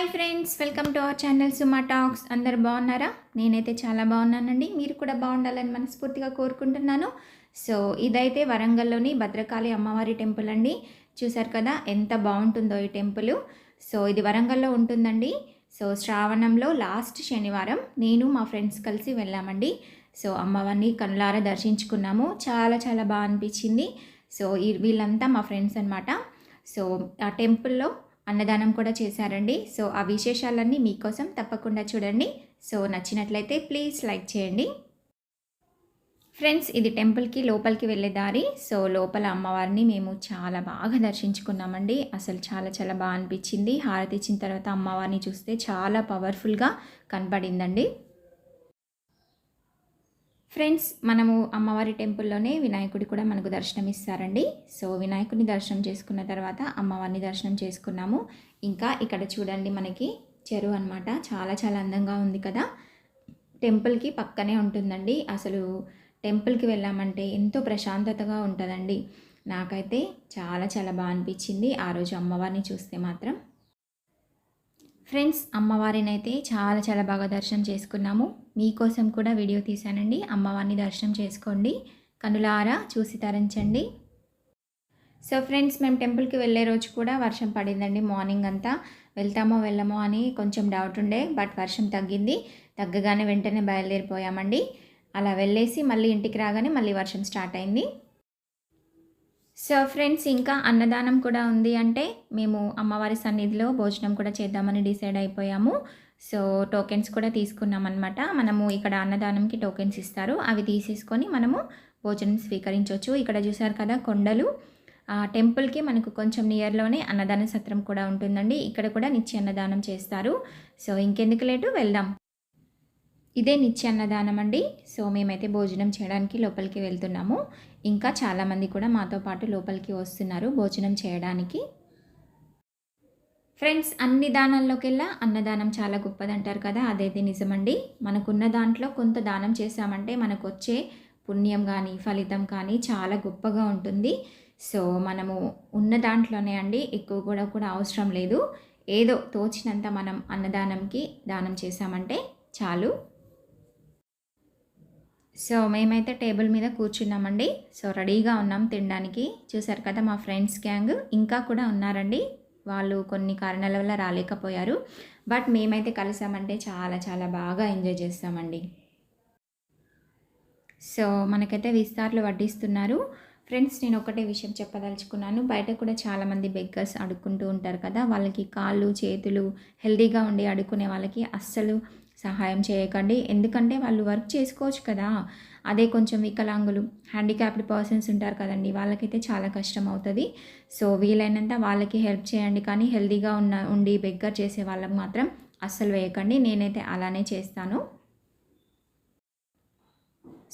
Hi friends welcome to our channel Suma talks. అందరు బాగున్నారా? నేనైతే చాలా బాగున్నానండి. మీరు కూడా బాగుండాలని మనస్ఫూర్తిగా కోరుకుంటున్నాను. సో ఇదైతే వరంగల్లోని భద్రకాళి అమ్మవారి టెంపుల్ అండి. చూసారు కదా ఎంత బాగుంటుందో ఈ టెంపుల్. సో ఇది వరంగల్లో ఉంటుందండి. సో శ్రావణంలో లాస్ట్ శనివారం నేను మా ఫ్రెండ్స్ కలిసి వెళ్ళామండి. సో అమ్మవారిని కనులారా దర్శించుకున్నాము. చాలా చాలా బాగా అనిపించింది. సో వీళ్ళంతా మా ఫ్రెండ్స్ అనమాట సో ఆ టెంపుల్లో అన్నదానం కూడా చేశారండి. సో ఆ విశేషాలన్నీ మీకోసం తప్పకుండా చూడండి. సో నచ్చినట్లయితే ప్లీజ్ లైక్ చేయండి. ఫ్రెండ్స్ ఇది టెంపుల్కి లోపలికి వెళ్ళే దారి. సో లోపల అమ్మవారిని మేము చాలా బాగా దర్శించుకున్నామండి. అసలు చాలా చాలా బాగా అనిపించింది. హారతి ఇచ్చిన తర్వాత అమ్మవారిని చూస్తే చాలా పవర్ఫుల్గా కనబడిందండి ఫ్రెండ్స్ మనము అమ్మవారి టెంపుల్లోనే వినాయకుడి కూడా మనకు దర్శనం ఇస్తారండి సో వినాయకుడిని దర్శనం చేసుకున్న తర్వాత అమ్మవారిని దర్శనం చేసుకున్నాము. ఇంకా ఇక్కడ చూడండి మనకి చెరువు అనమాట చాలా చాలా అందంగా ఉంది కదా. టెంపుల్కి పక్కనే ఉంటుందండి. అసలు టెంపుల్కి వెళ్ళామంటే ఎంతో ప్రశాంతతగా ఉంటుందండి. నాకైతే చాలా చాలా బాగా అనిపించింది. ఆ రోజు అమ్మవారిని చూస్తే మాత్రం. ఫ్రెండ్స్ అమ్మవారిని అయితే చాలా చాలా బాగా దర్శనం చేసుకున్నాము. మీకోసం కూడా వీడియో తీశానండి. అమ్మవారిని దర్శనం చేసుకోండి. కనులారా చూసి తరించండి. సో ఫ్రెండ్స్ మేము టెంపుల్కి వెళ్ళే రోజు కూడా వర్షం పడిందండి. మార్నింగ్ అంతా వెళ్తామో వెళ్ళమో అని కొంచెం డౌట్ ఉండే. బట్ వర్షం తగ్గింది. తగ్గగానే వెంటనే బయలుదేరిపోయామండి. అలా వెళ్ళేసి మళ్ళీ ఇంటికి రాగానే మళ్ళీ వర్షం స్టార్ట్ అయింది. సో ఫ్రెండ్స్ ఇంకా అన్నదానం కూడా ఉంది అంటే మేము అమ్మవారి సన్నిధిలో భోజనం కూడా చేద్దామని డిసైడ్ అయిపోయాము. సో టోకెన్స్ కూడా తీసుకున్నాం అనమాట మనము ఇక్కడ అన్నదానంకి టోకెన్స్ ఇస్తారు. అవి తీసేసుకొని మనము భోజనం స్వీకరించవచ్చు ఇక్కడ చూసారు కదా కొండలు. టెంపుల్కి మనకు కొంచెం నియర్లోనే అన్నదాన సత్రం కూడా ఉంటుందండి. ఇక్కడ కూడా నిత్య అన్నదానం చేస్తారు. సో ఇంకెందుకు లేటు వెళ్దాం. ఇదే నిత్య అన్నదానం అండి సో మేమైతే భోజనం చేయడానికి లోపలికి వెళ్తున్నాము. ఇంకా చాలామంది కూడా మాతో పాటు లోపలికి వస్తున్నారు భోజనం చేయడానికి. ఫ్రెండ్స్ అన్ని దానాల్లోకెల్లా అన్నదానం చాలా గొప్పదంటారు కదా అదైతే నిజమండి. మనకున్న దాంట్లో కొంత దానం చేశామంటే మనకు వచ్చే పుణ్యం కానీ ఫలితం కానీ చాలా గొప్పగా ఉంటుంది. సో మనము ఉన్న దాంట్లోనే అండి ఎక్కువ కూడా కూడా అవసరం లేదు. ఏదో తోచినంత మనం అన్నదానంకి దానం చేశామంటే చాలు. సో మేమైతే టేబుల్ మీద కూర్చున్నామండి. సో రెడీగా ఉన్నాం తినడానికి. చూసారు కదా మా ఫ్రెండ్స్ గ్యాంగ్ ఇంకా కూడా ఉన్నారండి. వాళ్ళు కొన్ని కారణాల వల్ల రాలేకపోయారు. బట్ మేమైతే కలిసామంటే చాలా చాలా బాగా ఎంజాయ్ చేస్తామండి. సో మనకైతే విస్తార్లు వడ్డిస్తున్నారు. ఫ్రెండ్స్ నేను ఒకటే విషయం చెప్పదలుచుకున్నాను. బయట కూడా చాలామంది బెగ్గర్స్ అడుక్కుంటూ ఉంటారు కదా. వాళ్ళకి కాళ్ళు చేతులు హెల్దీగా ఉండి అడుక్కునే వాళ్ళకి అస్సలు సహాయం చేయకండి. ఎందుకంటే వాళ్ళు వర్క్ చేసుకోవచ్చు కదా. అదే కొంచెం వికలాంగులు హ్యాండిక్యాప్డ్ పర్సన్స్ ఉంటారు కదండి. వాళ్ళకైతే చాలా కష్టం అవుతుంది. సో వీలైనంత వాళ్ళకి హెల్ప్ చేయండి. కానీ హెల్దీగా ఉన్న ఉండి బెగ్గర్ చేసే వాళ్ళకి మాత్రం అస్సలు వేయకండి. నేనైతే అలానే చేస్తాను.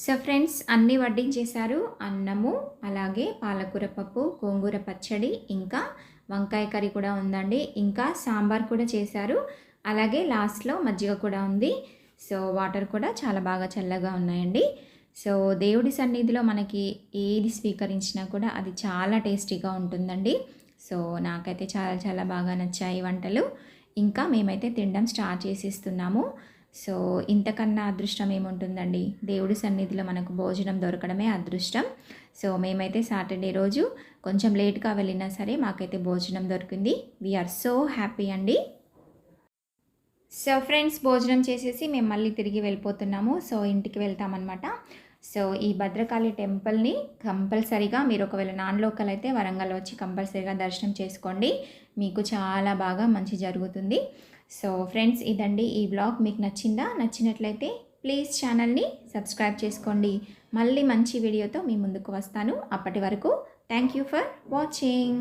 సో ఫ్రెండ్స్ అన్నీ వడ్డించేశారు. అన్నము అలాగే పాలకూర పప్పు గోంగూర పచ్చడి ఇంకా వంకాయ కర్రీ కూడా ఉందండి. ఇంకా సాంబార్ కూడా చేశారు. అలాగే లాస్ట్లో మజ్జిగ కూడా ఉంది. సో వాటర్ కూడా చాలా బాగా చల్లగా ఉన్నాయండి. సో దేవుడి సన్నిధిలో మనకి ఏది స్వీకరించినా కూడా అది చాలా టేస్టీగా ఉంటుందండి. సో నాకైతే చాలా చాలా బాగా నచ్చాయి వంటలు. ఇంకా మేమైతే తినడం స్టార్ట్ చేసేస్తున్నాము. సో ఇంతకన్నా అదృష్టం ఏముంటుందండి? దేవుడి సన్నిధిలో మనకు భోజనం దొరకడమే అదృష్టం. సో మేమైతే సాటర్డే రోజు కొంచెం లేట్గా వెళ్ళినా సరే మాకైతే భోజనం దొరికింది. వీఆర్ సో హ్యాపీ అండి. సో ఫ్రెండ్స్ భోజనం చేసేసి మేము మళ్ళీ తిరిగి వెళ్ళిపోతున్నాము. సో ఇంటికి వెళ్తామన్నమాట. సో ఈ భద్రకాళి టెంపుల్ని కంపల్సరీగా మీరు ఒకవేళ నాన్ లోకల్ అయితే వరంగల్ వచ్చి కంపల్సరీగా దర్శనం చేసుకోండి. మీకు చాలా బాగా మంచి జరుగుతుంది. సో ఫ్రెండ్స్ ఇదండి ఈ బ్లాగ్ మీకు నచ్చిందా? నచ్చినట్లయితే ప్లీజ్ ఛానల్ని సబ్స్క్రైబ్ చేసుకోండి. మళ్ళీ మంచి వీడియోతో మీ ముందుకు వస్తాను. అప్పటి వరకు థ్యాంక్ యూ ఫర్ వాచింగ్